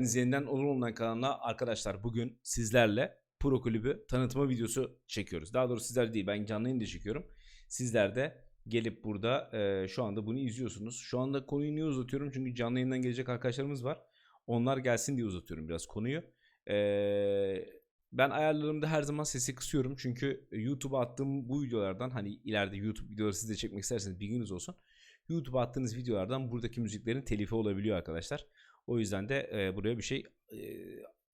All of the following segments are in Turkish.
Yeniden Olur Online kanalına arkadaşlar bugün sizlerle Pro Kulübü tanıtma videosu çekiyoruz. Daha doğrusu sizler değil ben canlı yayında çekiyorum. Sizler de gelip burada e, şu anda bunu izliyorsunuz. Şu anda konuyu niye uzatıyorum? Çünkü canlı yayından gelecek arkadaşlarımız var. Onlar gelsin diye uzatıyorum biraz konuyu. E, ben ayarlarımda her zaman sesi kısıyorum. Çünkü YouTube'a attığım bu videolardan hani ileride YouTube videoları siz de çekmek isterseniz bilginiz olsun. YouTube'a attığınız videolardan buradaki müziklerin telifi olabiliyor arkadaşlar. O yüzden de e, buraya bir şey e,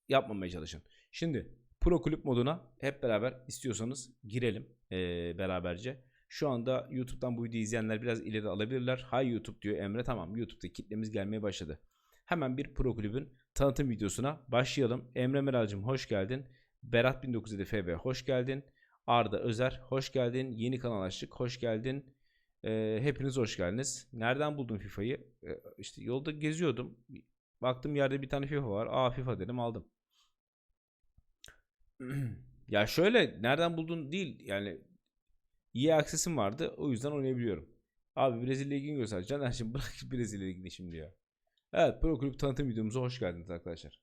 yapmamaya çalışın. Şimdi Pro Kulüp moduna hep beraber istiyorsanız girelim e, beraberce. Şu anda YouTube'dan bu videoyu izleyenler biraz ileri alabilirler. Hay YouTube diyor Emre. Tamam YouTube'da kitlemiz gelmeye başladı. Hemen bir Pro Kulübün tanıtım videosuna başlayalım. Emre Meral'cim hoş geldin. Berat 1907 FB hoş geldin. Arda Özer hoş geldin. Yeni kanal açtık hoş geldin. E, hepiniz hoş geldiniz. Nereden buldun FIFA'yı? E, işte yolda geziyordum. Baktım yerde bir tane FIFA var. Aa FIFA dedim aldım. ya şöyle nereden buldun değil yani iyi aksesim vardı o yüzden oynayabiliyorum. Abi Brezilya ligini göstereceğim. Caner şimdi bırak Brezilya ligini şimdi ya. Evet Pro Kulüp tanıtım videomuza hoş geldiniz arkadaşlar.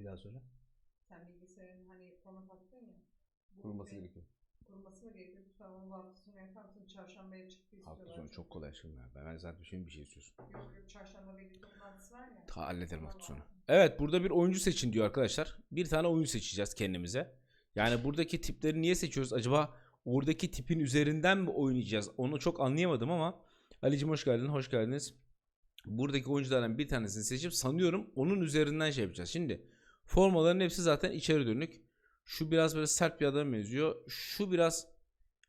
Bir daha söyle. Sen bilgisayarın hani format Kurulması gerekiyor. Kurulması mı gerekiyor? Onu bu hafta sonu yapar mısın? Çarşambaya çıktı istiyorlar. Hafta sonu çok kolay aşkım ya. Ben zaten şimdi bir şey istiyorsun. Yok yok çarşamba veli toplantısı var ya. Ta hallederim hafta sonu. Evet burada bir oyuncu seçin diyor arkadaşlar. Bir tane oyun seçeceğiz kendimize. Yani buradaki tipleri niye seçiyoruz? Acaba oradaki tipin üzerinden mi oynayacağız? Onu çok anlayamadım ama Ali'cim hoş geldin, hoş geldiniz. Buradaki oyunculardan bir tanesini seçip sanıyorum onun üzerinden şey yapacağız. Şimdi formaların hepsi zaten içeri dönük. Şu biraz böyle sert bir adam benziyor. Şu biraz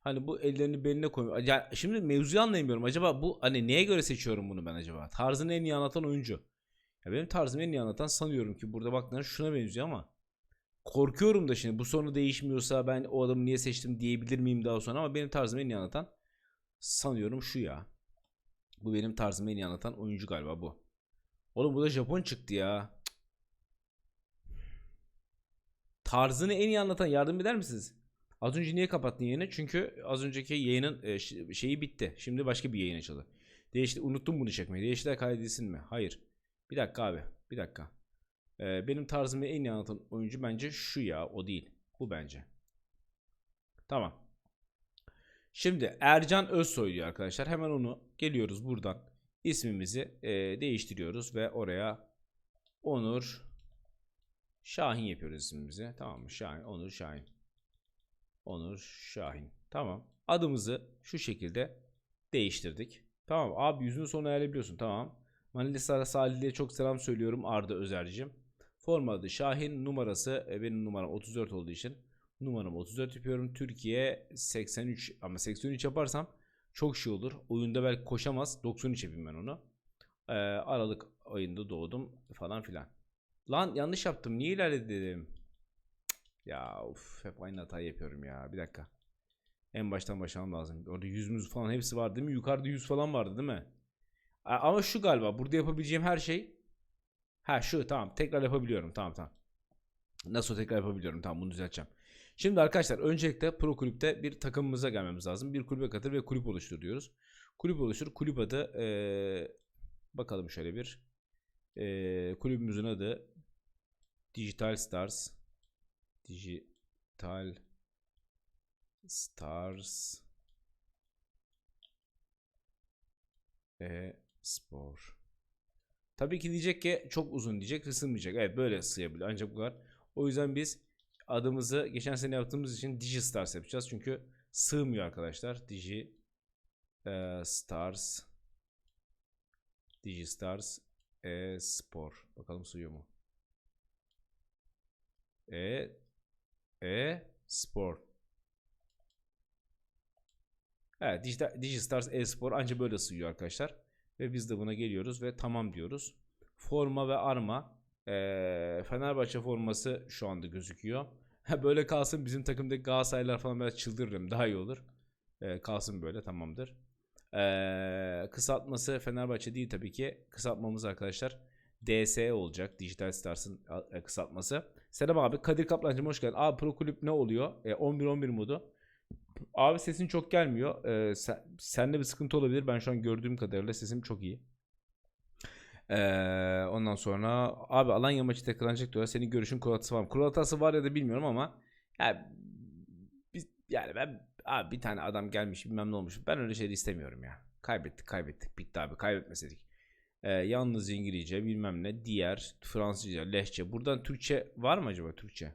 hani bu ellerini beline koyuyor. Ya şimdi mevzuyu anlayamıyorum. Acaba bu hani neye göre seçiyorum bunu ben acaba? Tarzını en iyi anlatan oyuncu. Ya benim tarzımı en iyi anlatan sanıyorum ki burada baktığında şuna benziyor ama korkuyorum da şimdi bu sonu değişmiyorsa ben o adamı niye seçtim diyebilir miyim daha sonra ama benim tarzımı en iyi anlatan sanıyorum şu ya. Bu benim tarzımı en iyi anlatan oyuncu galiba bu. Oğlum bu da Japon çıktı ya. Tarzını en iyi anlatan yardım eder misiniz? Az önce niye kapattın yayını? Çünkü az önceki yayının e, şeyi bitti. Şimdi başka bir yayın açıldı. Değişti, unuttum bunu çekmeyi. Değiştiler kaydedilsin mi? Hayır. Bir dakika abi. Bir dakika. Ee, benim tarzımı en iyi anlatan oyuncu bence şu ya. O değil. Bu bence. Tamam. Şimdi Ercan Özsoy diyor arkadaşlar. Hemen onu geliyoruz buradan. ismimizi e, değiştiriyoruz ve oraya Onur Şahin yapıyoruz ismimizi. Tamam mı? Şahin. Onur Şahin. Onur Şahin. Tamam. Adımızı şu şekilde değiştirdik. Tamam. Abi yüzünün sonu ayarlayabiliyorsun. Tamam. Manilisa Salih'e çok selam söylüyorum Arda Özer'cim. Forma adı Şahin. Numarası e, benim numaram 34 olduğu için numaramı 34 yapıyorum. Türkiye 83 ama 83 yaparsam çok şey olur. Oyunda belki koşamaz. 93 yapayım ben onu. Ee, Aralık ayında doğdum falan filan. Lan yanlış yaptım. Niye ilerledim? Ya of hep aynı hatayı yapıyorum ya. Bir dakika. En baştan başlamam lazım. Orada yüzümüz falan hepsi var değil mi? Yukarıda yüz falan vardı değil mi? Ama şu galiba burada yapabileceğim her şey. Ha şu tamam tekrar yapabiliyorum. Tamam tamam. Nasıl tekrar yapabiliyorum? Tamam bunu düzelteceğim. Şimdi arkadaşlar öncelikle Pro Kulüp'te bir takımımıza gelmemiz lazım. Bir kulübe katıl ve kulüp oluştur diyoruz. Kulüp oluştur. Kulüp adı eee, bakalım şöyle bir. Eee, kulübümüzün adı Digital Stars. Digital Stars e spor. Tabii ki diyecek ki çok uzun diyecek sığmayacak. Evet böyle sığabilir ancak bu kadar. O yüzden biz adımızı geçen sene yaptığımız için Digistars yapacağız. Çünkü sığmıyor arkadaşlar. Digi e, Stars Digistars e spor. Bakalım sığıyor mu? E e spor. Evet Digi- Digistars e-spor ancak böyle sığıyor arkadaşlar. Ve biz de buna geliyoruz ve tamam diyoruz. Forma ve arma. eee, Fenerbahçe forması şu anda gözüküyor. böyle kalsın bizim takımdaki Galatasaraylılar falan biraz çıldırırım. Daha iyi olur. Eee, kalsın böyle tamamdır. Eee, kısaltması Fenerbahçe değil tabii ki. Kısaltmamız arkadaşlar DSE olacak. Digital Stars'ın e, kısaltması. Selam abi. Kadir Kaplancım hoş geldin. Abi pro kulüp ne oluyor? E, 11-11 modu. Abi sesin çok gelmiyor. E, sen, sende bir sıkıntı olabilir. Ben şu an gördüğüm kadarıyla sesim çok iyi. Ee, ondan sonra abi Alanya maçı tekrarlanacak diyorlar. Senin görüşün kul hatası var mı? Kul hatası var ya da bilmiyorum ama yani, biz, yani ben abi bir tane adam gelmiş bilmem ne olmuş. Ben öyle şeyleri istemiyorum ya. Kaybettik kaybettik. Bitti abi kaybetmeseydik. Ee, yalnız İngilizce bilmem ne. Diğer Fransızca, Lehçe. Buradan Türkçe var mı acaba Türkçe?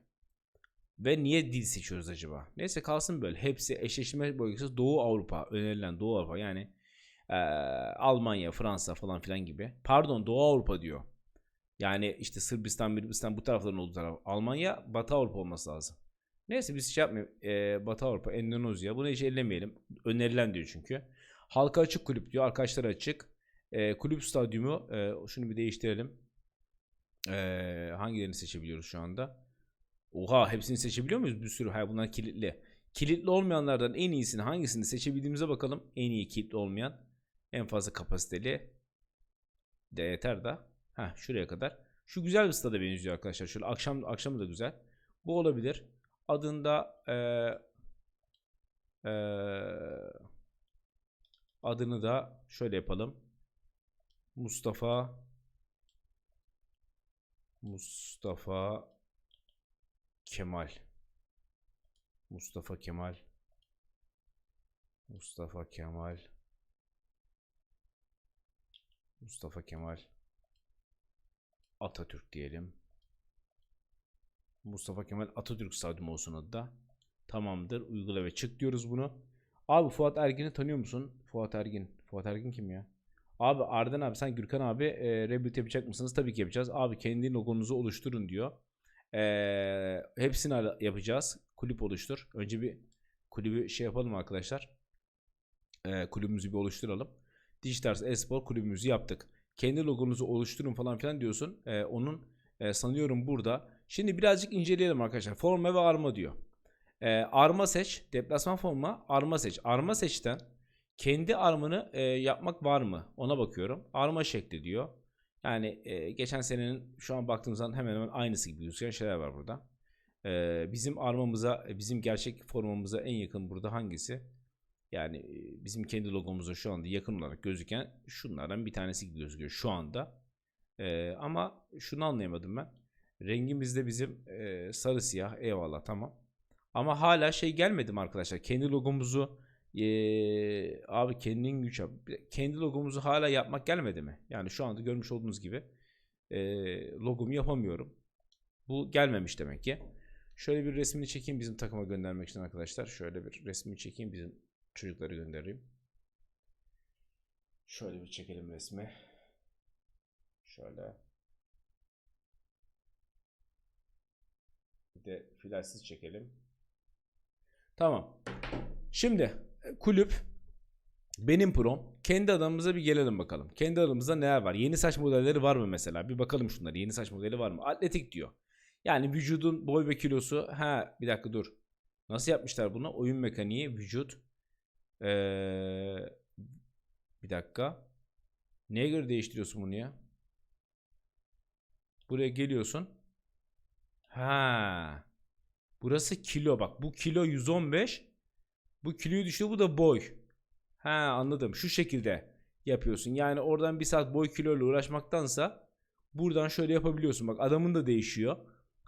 Ve niye dil seçiyoruz acaba? Neyse kalsın böyle. Hepsi eşleşme bölgesi Doğu Avrupa. Önerilen Doğu Avrupa yani ee, Almanya, Fransa falan filan gibi. Pardon Doğu Avrupa diyor. Yani işte Sırbistan, Sırbistan bu tarafların olduğu taraf. Almanya, Batı Avrupa olması lazım. Neyse biz şey yapmayalım. Ee, Batı Avrupa, Endonezya. Bunu hiç ellemeyelim. Önerilen diyor çünkü. Halka açık kulüp diyor. Arkadaşlar açık. Ee, kulüp stadyumu. e, şunu bir değiştirelim. Ee, hangilerini seçebiliyoruz şu anda? Oha hepsini seçebiliyor muyuz? Bir sürü. Hayır bunlar kilitli. Kilitli olmayanlardan en iyisini hangisini seçebildiğimize bakalım. En iyi kilitli olmayan. En fazla kapasiteli de yeter da. Ha şuraya kadar. Şu güzel bir stada benziyor arkadaşlar. Şöyle akşam akşamı da güzel. Bu olabilir. Adında eee eee adını da şöyle yapalım. Mustafa Mustafa Kemal Mustafa Kemal Mustafa Kemal Mustafa Kemal Atatürk diyelim. Mustafa Kemal Atatürk Stadyumu olsun adı da. Tamamdır. Uygula ve çık diyoruz bunu. Abi Fuat Ergin'i tanıyor musun? Fuat Ergin. Fuat Ergin kim ya? Abi Arden abi sen Gürkan abi e, Rebuild yapacak mısınız? Tabii ki yapacağız. Abi kendi logonuzu oluşturun diyor. E, hepsini yapacağız. Kulüp oluştur. Önce bir kulübü şey yapalım arkadaşlar. E, kulübümüzü bir oluşturalım. Digitars Espor kulübümüzü yaptık. Kendi logonuzu oluşturun falan filan diyorsun. Ee, onun e, sanıyorum burada. Şimdi birazcık inceleyelim arkadaşlar. Forma ve arma diyor. Ee, arma seç. Deplasman forma. Arma seç. Arma seçten kendi armanı e, yapmak var mı? Ona bakıyorum. Arma şekli diyor. Yani e, geçen senenin şu an baktığımız zaman hemen hemen aynısı gibi gözüken şeyler var burada. Ee, bizim armamıza, bizim gerçek formamıza en yakın burada hangisi? Yani e, bizim kendi logomuza şu anda yakın olarak gözüken şunlardan bir tanesi gibi gözüküyor şu anda. Ee, ama şunu anlayamadım ben. Rengimiz de bizim e, sarı siyah eyvallah tamam. Ama hala şey gelmedi mi arkadaşlar? Kendi logomuzu e, abi kendin güç yap. Kendi logomuzu hala yapmak gelmedi mi? Yani şu anda görmüş olduğunuz gibi e, logomu yapamıyorum. Bu gelmemiş demek ki. Şöyle bir resmini çekeyim bizim takıma göndermek için arkadaşlar. Şöyle bir resmini çekeyim bizim çocukları göndereyim. Şöyle bir çekelim resmi. Şöyle. Bir de flaşsız çekelim. Tamam. Şimdi kulüp benim prom. Kendi adamımıza bir gelelim bakalım. Kendi adamımızda neler var? Yeni saç modelleri var mı mesela? Bir bakalım şunları. Yeni saç modeli var mı? Atletik diyor. Yani vücudun boy ve kilosu. Ha bir dakika dur. Nasıl yapmışlar bunu? Oyun mekaniği, vücut, ee, bir dakika. Neye göre değiştiriyorsun bunu ya? Buraya geliyorsun. Ha. Burası kilo bak. Bu kilo 115. Bu kiloyu düşüyor. Bu da boy. Ha anladım. Şu şekilde yapıyorsun. Yani oradan bir saat boy kiloyla uğraşmaktansa buradan şöyle yapabiliyorsun. Bak adamın da değişiyor.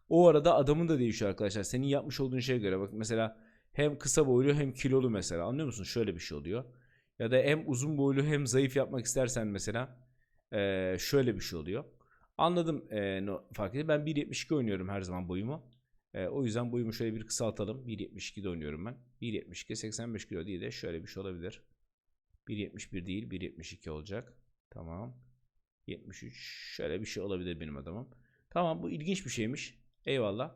O arada adamın da değişiyor arkadaşlar. Senin yapmış olduğun şeye göre. Bak mesela hem kısa boylu hem kilolu mesela. Anlıyor musun? Şöyle bir şey oluyor. Ya da hem uzun boylu hem zayıf yapmak istersen mesela şöyle bir şey oluyor. Anladım eee, no, fark edin. Ben 1.72 oynuyorum her zaman boyumu. Eee, o yüzden boyumu şöyle bir kısaltalım. 1.72'de oynuyorum ben. 1.72 85 kilo değil de şöyle bir şey olabilir. 1.71 değil 1.72 olacak. Tamam. 73 şöyle bir şey olabilir benim adamım. Tamam bu ilginç bir şeymiş. Eyvallah.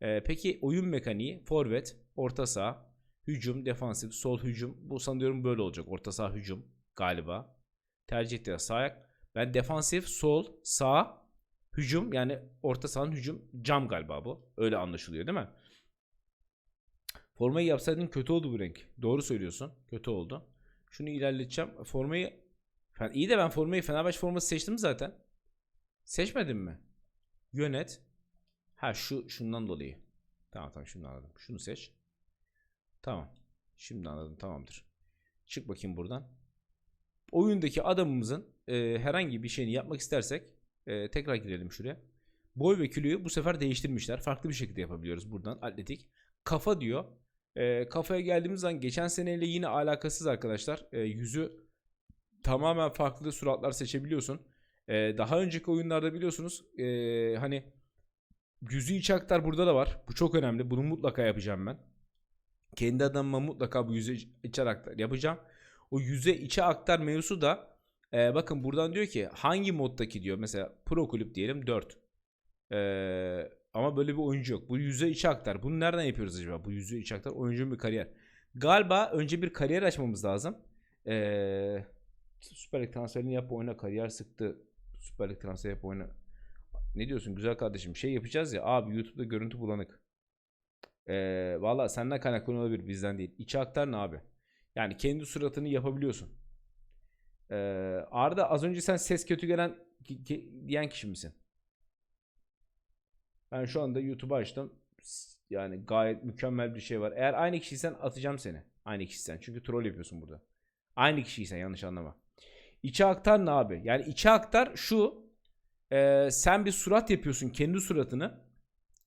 Ee, peki oyun mekaniği forvet, orta saha, hücum, defansif, sol hücum. Bu sanıyorum böyle olacak. Orta saha hücum galiba. Tercih ettiler sağ ayak. Ben defansif, sol, sağ, hücum yani orta sahanın hücum cam galiba bu. Öyle anlaşılıyor değil mi? Formayı yapsaydın kötü oldu bu renk. Doğru söylüyorsun. Kötü oldu. Şunu ilerleteceğim. Formayı iyi de ben formayı Fenerbahçe forması seçtim zaten. Seçmedin mi? Yönet. Ha şu şundan dolayı. Tamam tamam şimdi anladım. Şunu seç. Tamam. Şimdi anladım tamamdır. Çık bakayım buradan. Oyundaki adamımızın e, herhangi bir şeyini yapmak istersek e, tekrar girelim şuraya. Boy ve kiloyu bu sefer değiştirmişler. Farklı bir şekilde yapabiliyoruz buradan atletik. Kafa diyor. E, kafaya geldiğimiz zaman geçen seneyle yine alakasız arkadaşlar. E, yüzü tamamen farklı suratlar seçebiliyorsun. E, daha önceki oyunlarda biliyorsunuz e, hani yüzü içi aktar burada da var. Bu çok önemli. Bunu mutlaka yapacağım ben. Kendi adamıma mutlaka bu yüze içe aktar yapacağım. O yüze içe aktar mevzusu da e, bakın buradan diyor ki hangi moddaki diyor mesela pro kulüp diyelim 4. E, ama böyle bir oyuncu yok. Bu yüze içe aktar. Bunu nereden yapıyoruz acaba? Bu yüze içe aktar oyuncunun bir kariyer. Galiba önce bir kariyer açmamız lazım. E, Süper Lig transferini yap oyna kariyer sıktı. Süper Lig transferi yap oyna. Ne diyorsun güzel kardeşim? Şey yapacağız ya abi YouTube'da görüntü bulanık. Ee, Valla senden kaynaklı olabilir bizden değil. İçe aktar ne abi? Yani kendi suratını yapabiliyorsun. Ee, Arda az önce sen ses kötü gelen ki- ki- diyen kişi misin? Ben şu anda YouTube'u açtım. Yani gayet mükemmel bir şey var. Eğer aynı kişiysen atacağım seni. Aynı kişisen. Çünkü troll yapıyorsun burada. Aynı kişiysen yanlış anlama. İçe aktar ne abi? Yani içe aktar şu. e, sen bir surat yapıyorsun. Kendi suratını.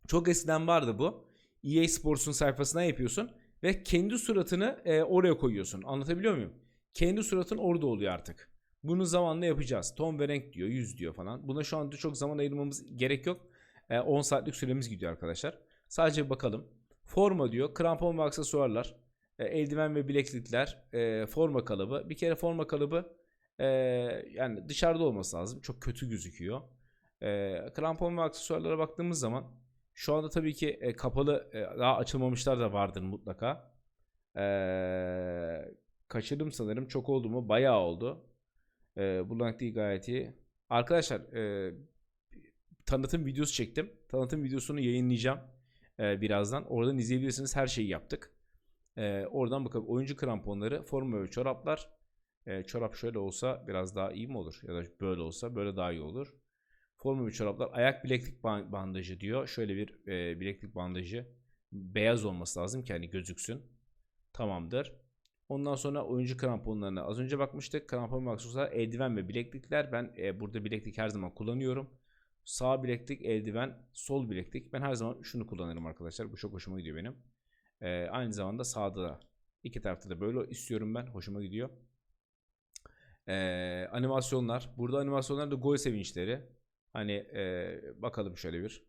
Çok eskiden vardı bu. EA Sports'un sayfasına yapıyorsun. Ve kendi suratını e, oraya koyuyorsun. Anlatabiliyor muyum? Kendi suratın orada oluyor artık. Bunu zamanla yapacağız. Tom ve renk diyor, 100 diyor falan. Buna şu anda çok zaman ayırmamız gerek yok. E, 10 saatlik süremiz gidiyor arkadaşlar. Sadece bakalım. Forma diyor. Krampon ve aksesuarlar. e, eldiven ve bileklikler. e, forma kalıbı. Bir kere forma kalıbı e, yani dışarıda olması lazım. Çok kötü gözüküyor. E, krampon ve aksesuarlara baktığımız zaman şu anda tabii ki e, kapalı e, daha açılmamışlar da vardır mutlaka. E, kaçırdım sanırım. Çok oldu mu? Bayağı oldu. E, bulanık değil gayet iyi. Arkadaşlar e, tanıtım videosu çektim. Tanıtım videosunu yayınlayacağım e, birazdan. Oradan izleyebilirsiniz. Her şeyi yaptık. E, oradan bakalım. Oyuncu kramponları, forma ve çoraplar. E, çorap şöyle olsa biraz daha iyi mi olur? Ya da böyle olsa böyle daha iyi olur. Forma ve çoraplar. Ayak bileklik ban- bandajı diyor. Şöyle bir e, bileklik bandajı. Beyaz olması lazım ki hani gözüksün. Tamamdır. Ondan sonra oyuncu kramponlarına az önce bakmıştık. Krampon ve aksesuarlar, eldiven ve bileklikler. Ben e, burada bileklik her zaman kullanıyorum. Sağ bileklik, eldiven, sol bileklik. Ben her zaman şunu kullanırım arkadaşlar. Bu çok hoşuma gidiyor benim. E, aynı zamanda sağda da. iki tarafta da böyle istiyorum ben. Hoşuma gidiyor. E, animasyonlar. Burada animasyonlar da gol sevinçleri. Hani e, bakalım şöyle bir.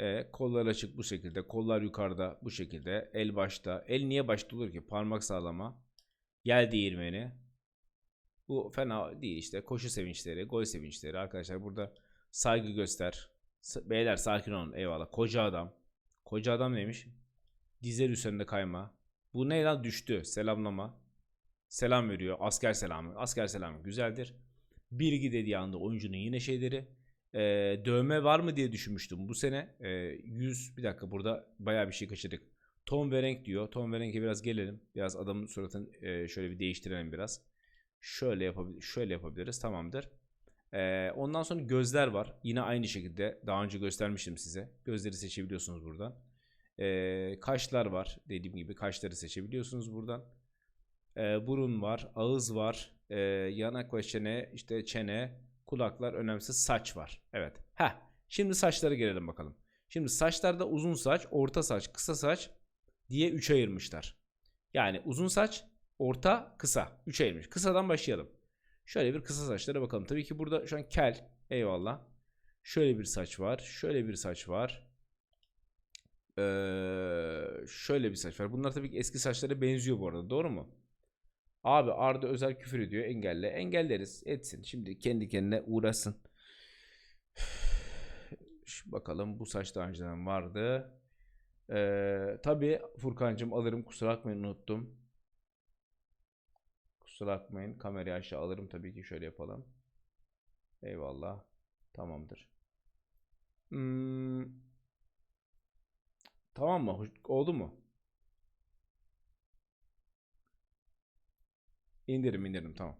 E, kollar açık bu şekilde. Kollar yukarıda bu şekilde. El başta. El niye başta olur ki? Parmak sağlama. Yel değirmeni. Bu fena değil işte. Koşu sevinçleri, gol sevinçleri. Arkadaşlar burada saygı göster. Beyler sakin olun. Eyvallah. Koca adam. Koca adam neymiş? Dizel üzerinde kayma. Bu ne lan düştü. Selamlama. Selam veriyor. Asker selamı. Asker selamı güzeldir. Bilgi dediği anda oyuncunun yine şeyleri. Ee, dövme var mı diye düşünmüştüm bu sene. Ee, 100 bir dakika burada bayağı bir şey kaçırdık. Tom ve renk diyor. Tom ve renk'e biraz gelelim. Biraz adamın suratını e, şöyle bir değiştirelim biraz. Şöyle yapabil şöyle yapabiliriz. Tamamdır. Ee, ondan sonra gözler var. Yine aynı şekilde daha önce göstermiştim size. Gözleri seçebiliyorsunuz buradan. Ee, kaşlar var. Dediğim gibi kaşları seçebiliyorsunuz buradan. Ee, burun var, ağız var, ee, yanak ve çene, işte çene, kulaklar önemsiz, saç var. Evet. Heh. Şimdi saçlara gelelim bakalım. Şimdi saçlarda uzun saç, orta saç, kısa saç diye 3 ayırmışlar. Yani uzun saç, orta, kısa. 3 ayırmış. Kısadan başlayalım. Şöyle bir kısa saçlara bakalım. Tabii ki burada şu an kel. Eyvallah. Şöyle bir saç var. Şöyle bir saç var. Ee, şöyle bir saç var. Bunlar tabii ki eski saçlara benziyor bu arada. Doğru mu? Abi Arda özel küfür ediyor. Engelle. Engelleriz. Etsin. Şimdi kendi kendine uğraşsın. Şu bakalım bu saç daha önceden vardı. Ee, tabii Furkancığım alırım. Kusura bakmayın unuttum. Kusura bakmayın. Kamerayı aşağı alırım tabii ki. Şöyle yapalım. Eyvallah. Tamamdır. Hmm. Tamam mı? Oldu mu? İndirim indirim tamam.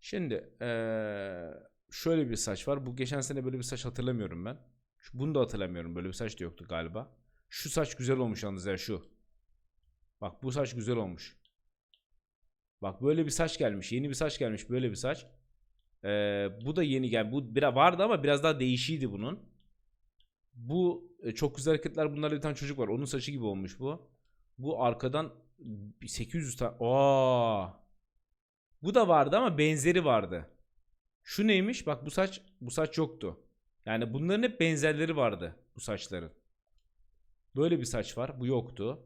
Şimdi eee, şöyle bir saç var. Bu geçen sene böyle bir saç hatırlamıyorum ben. Şu, bunu da hatırlamıyorum. Böyle bir saç da yoktu galiba. Şu saç güzel olmuş yalnız ya şu. Bak bu saç güzel olmuş. Bak böyle bir saç gelmiş. Yeni bir saç gelmiş. Böyle bir saç. Ee, bu da yeni gel. Bu biraz vardı ama biraz daha değişiydi bunun. Bu e, çok güzel hareketler bunlarla bir tane çocuk var. Onun saçı gibi olmuş bu. Bu arkadan bir 800 tane. Aa! Bu da vardı ama benzeri vardı. Şu neymiş? Bak bu saç bu saç yoktu. Yani bunların hep benzerleri vardı bu saçların. Böyle bir saç var. Bu yoktu.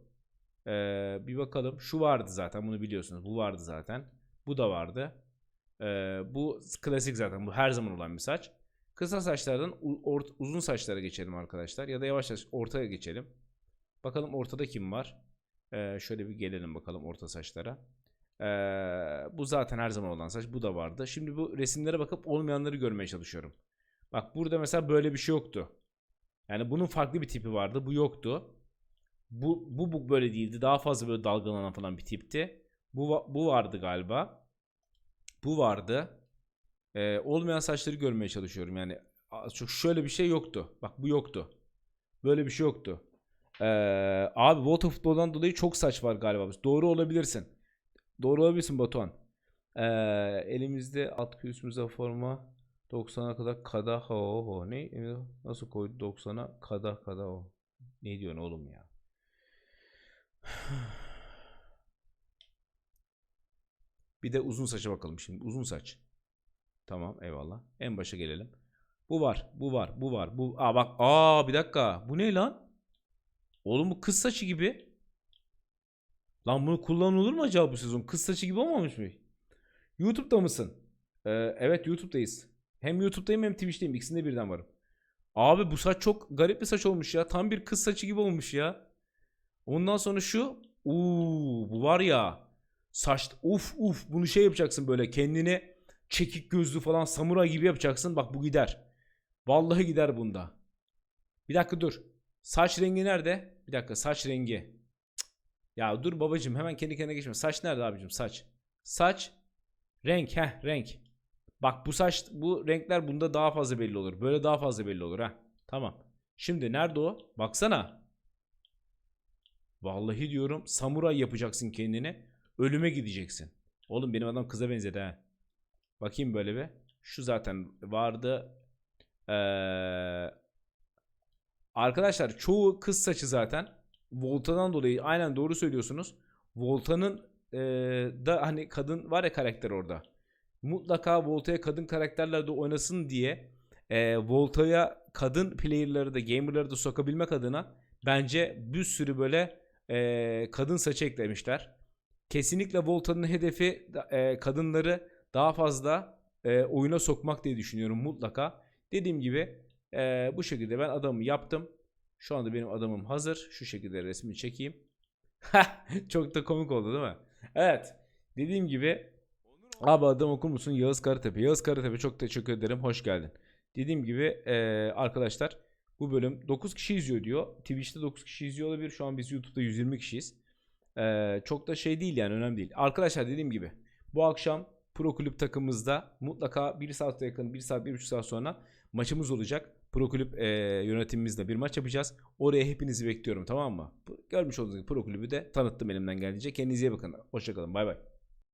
Ee, bir bakalım. Şu vardı zaten. Bunu biliyorsunuz. Bu vardı zaten. Bu da vardı. Ee, bu klasik zaten. Bu her zaman olan bir saç. Kısa saçlardan uzun saçlara geçelim arkadaşlar. Ya da yavaş yavaş ortaya geçelim. Bakalım ortada kim var? Ee, şöyle bir gelelim bakalım orta saçlara. Ee, bu zaten her zaman olan saç. Bu da vardı. Şimdi bu resimlere bakıp olmayanları görmeye çalışıyorum. Bak burada mesela böyle bir şey yoktu. Yani bunun farklı bir tipi vardı. Bu yoktu. Bu, bu, bu böyle değildi. Daha fazla böyle dalgalanan falan bir tipti. Bu, bu vardı galiba. Bu vardı. Ee, olmayan saçları görmeye çalışıyorum. Yani çok şöyle bir şey yoktu. Bak bu yoktu. Böyle bir şey yoktu. Ee, abi Volta dolayı çok saç var galiba. Doğru olabilirsin. Doğru olabilirsin Batuhan. Ee, elimizde atkı üstümüze forma 90'a kadar kada ho ho ne nasıl koydu 90'a kada kada o. Ne diyorsun oğlum ya? Bir de uzun saça bakalım şimdi. Uzun saç. Tamam eyvallah. En başa gelelim. Bu var, bu var, bu var. Bu Aa bak, aa bir dakika. Bu ne lan? Oğlum bu kız saçı gibi. Lan bunu kullanılır mı acaba bu sezon? Kız saçı gibi olmamış mı? YouTube'da mısın? Ee, evet YouTube'dayız. Hem YouTube'dayım hem Twitch'teyim. İkisinde birden varım. Abi bu saç çok garip bir saç olmuş ya. Tam bir kız saçı gibi olmuş ya. Ondan sonra şu. Uuu bu var ya. Saç uf uf bunu şey yapacaksın böyle kendini çekik gözlü falan samuray gibi yapacaksın. Bak bu gider. Vallahi gider bunda. Bir dakika dur. Saç rengi nerede? Bir dakika saç rengi. Ya dur babacım hemen kendi kendine geçme. Saç nerede abicim saç? Saç renk heh renk. Bak bu saç bu renkler bunda daha fazla belli olur. Böyle daha fazla belli olur ha. Tamam. Şimdi nerede o? Baksana. Vallahi diyorum samuray yapacaksın kendini. Ölüme gideceksin. Oğlum benim adam kıza benzedi ha. Bakayım böyle bir. Şu zaten vardı. Ee, arkadaşlar çoğu kız saçı zaten. Volta'dan dolayı aynen doğru söylüyorsunuz. Volta'nın ee, da hani kadın var ya karakter orada. Mutlaka Volta'ya kadın karakterler de oynasın diye ee, Volta'ya kadın player'ları da gamer'ları da sokabilmek adına bence bir sürü böyle ee, kadın saçı eklemişler. Kesinlikle Volta'nın hedefi ee, kadınları daha fazla e, oyuna sokmak diye düşünüyorum mutlaka. Dediğim gibi e, bu şekilde ben adamı yaptım. Şu anda benim adamım hazır. Şu şekilde resmini çekeyim. Çok da komik oldu değil mi? Evet. Dediğim gibi abi adam okur musun? Yağız Karatepe. Yağız Karatepe çok teşekkür ederim. Hoş geldin. Dediğim gibi e, arkadaşlar bu bölüm 9 kişi izliyor diyor. Twitch'te 9 kişi izliyor olabilir. Şu an biz YouTube'da 120 kişiyiz. E, çok da şey değil yani önemli değil. Arkadaşlar dediğim gibi bu akşam Pro Kulüp takımımızda mutlaka 1 saate yakın 1 saat 1,5 saat sonra maçımız olacak. Pro Kulüp e, yönetimimizle bir maç yapacağız. Oraya hepinizi bekliyorum tamam mı? Görmüş olduğunuz gibi Pro Kulübü de tanıttım elimden geldiğince. Kendinize iyi bakın. Hoşçakalın. Bay bay.